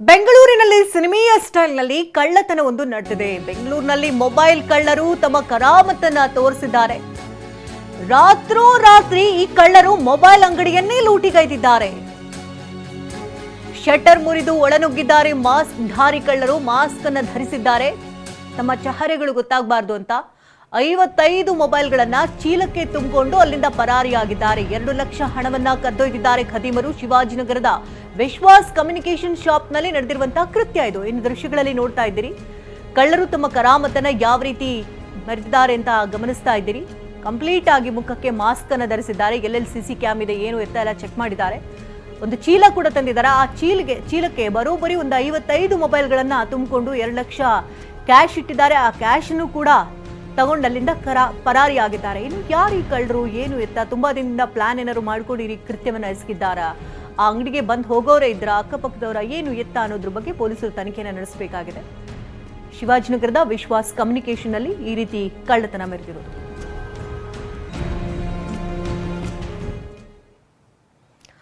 ಬೆಂಗಳೂರಿನಲ್ಲಿ ಸಿನಿಮೀಯ ಸ್ಟೈಲ್ನಲ್ಲಿ ಕಳ್ಳತನವೊಂದು ನಡೆದಿದೆ. ಬೆಂಗಳೂರಿನಲ್ಲಿ ಮೊಬೈಲ್ ಕಳ್ಳರು ತಮ್ಮ ಕರಾಮತ್ತನ್ನ ತೋರಿಸಿದ್ದಾರೆ. ರಾತ್ರೋರಾತ್ರಿ ಈ ಕಳ್ಳರು ಮೊಬೈಲ್ ಅಂಗಡಿಯನ್ನೇ ಲೂಟಿಗೈದಿದ್ದಾರೆ. ಶಟರ್ ಮುರಿದು ಒಳನುಗ್ಗಿದ್ದಾರೆ ಮಾಸ್ಕ್ ಧಾರಿ ಕಳ್ಳರು ಮಾಸ್ಕ್ ಅನ್ನು ಧರಿಸಿದ್ದಾರೆ. ತಮ್ಮ ಚಹರೆಗಳು ಗೊತ್ತಾಗಬಾರ್ದು ಅಂತ ಐವತ್ತೈದು ಮೊಬೈಲ್ಗಳನ್ನ ಚೀಲಕ್ಕೆ ತುಂಬಿಕೊಂಡು ಅಲ್ಲಿಂದ ಪರಾರಿಯಾಗಿದ್ದಾರೆ. ಎರಡು ಲಕ್ಷ ಹಣವನ್ನ ಕದ್ದೊಯ್ದಿದ್ದಾರೆ ಖದೀಮರು ಶಿವಾಜಿನಗರದ ವಿಶ್ವಾಸ್ ಕಮ್ಯುನಿಕೇಶನ್ ಶಾಪ್ನಲ್ಲಿ ನಡೆದಿರುವಂತಹ ಕೃತ್ಯ ಇದು. ಇನ್ನು ದೃಶ್ಯಗಳಲ್ಲಿ ನೋಡ್ತಾ ಇದ್ದೀರಿ. ಕಳ್ಳರು ತಮ್ಮ ಕರಾಮತನ ಯಾವ ರೀತಿ ಮರೆತಿದ್ದಾರೆ ಅಂತ ಗಮನಿಸ್ತಾ ಇದ್ದೀರಿ. ಕಂಪ್ಲೀಟ್ ಆಗಿ ಮುಖಕ್ಕೆ ಮಾಸ್ಕ್ ಅನ್ನು ಧರಿಸಿದ್ದಾರೆ. ಎಲ್ಲೆಲ್ಲಿ ಸಿ ಕ್ಯಾಮ್ ಇದೆ, ಏನು ಎತ್ತ ಎಲ್ಲ ಚೆಕ್ ಮಾಡಿದ್ದಾರೆ. ಒಂದು ಚೀಲ ಕೂಡ ತಂದಿದ್ದಾರೆ. ಆ ಚೀಲಿಗೆ, ಚೀಲಕ್ಕೆ ಬರೋಬ್ಬರಿ ಒಂದು ಐವತ್ತೈದು ಮೊಬೈಲ್ಗಳನ್ನು ತುಂಬಿಕೊಂಡು ಎರಡು ಲಕ್ಷ ಕ್ಯಾಶ್ ಇಟ್ಟಿದ್ದಾರೆ. ಆ ಕ್ಯಾಶ್ ಅನ್ನು ಕೂಡ ತಗೊಂಡು ಅಲ್ಲಿಂದ ಕರ, ಪರಾರಿಯಾಗಿದ್ದಾರೆ. ಇನ್ನು ಯಾರು ಈ ಕಳ್ಳರು, ಏನು ಎತ್ತ ತುಂಬಾ ದಿನದಿಂದ ಪ್ಲಾನ್ ಏನಾದ್ರು ಮಾಡ್ಕೊಂಡು ಈ ಕೃತ್ಯವನ್ನು ಎಸಗಿದ್ದಾರ? ಆ ಅಂಗಡಿಗೆ ಬಂದು ಹೋಗೋರೇ ಇದ್ರ ಅಕ್ಕಪಕ್ಕದವರ ಏನು ಎತ್ತ ಅನ್ನೋದ್ರ ಬಗ್ಗೆ ಪೊಲೀಸರು ತನಿಖೆನ ನಡೆಸಬೇಕಾಗಿದೆ. ಶಿವಾಜಿನಗರದ ವಿಶ್ವಾಸ್ ಕಮ್ಯುನಿಕೇಷನ್ ಅಲ್ಲಿ ಈ ರೀತಿ ಕಳ್ಳತನ ಮೆರೆದಿರೋದು.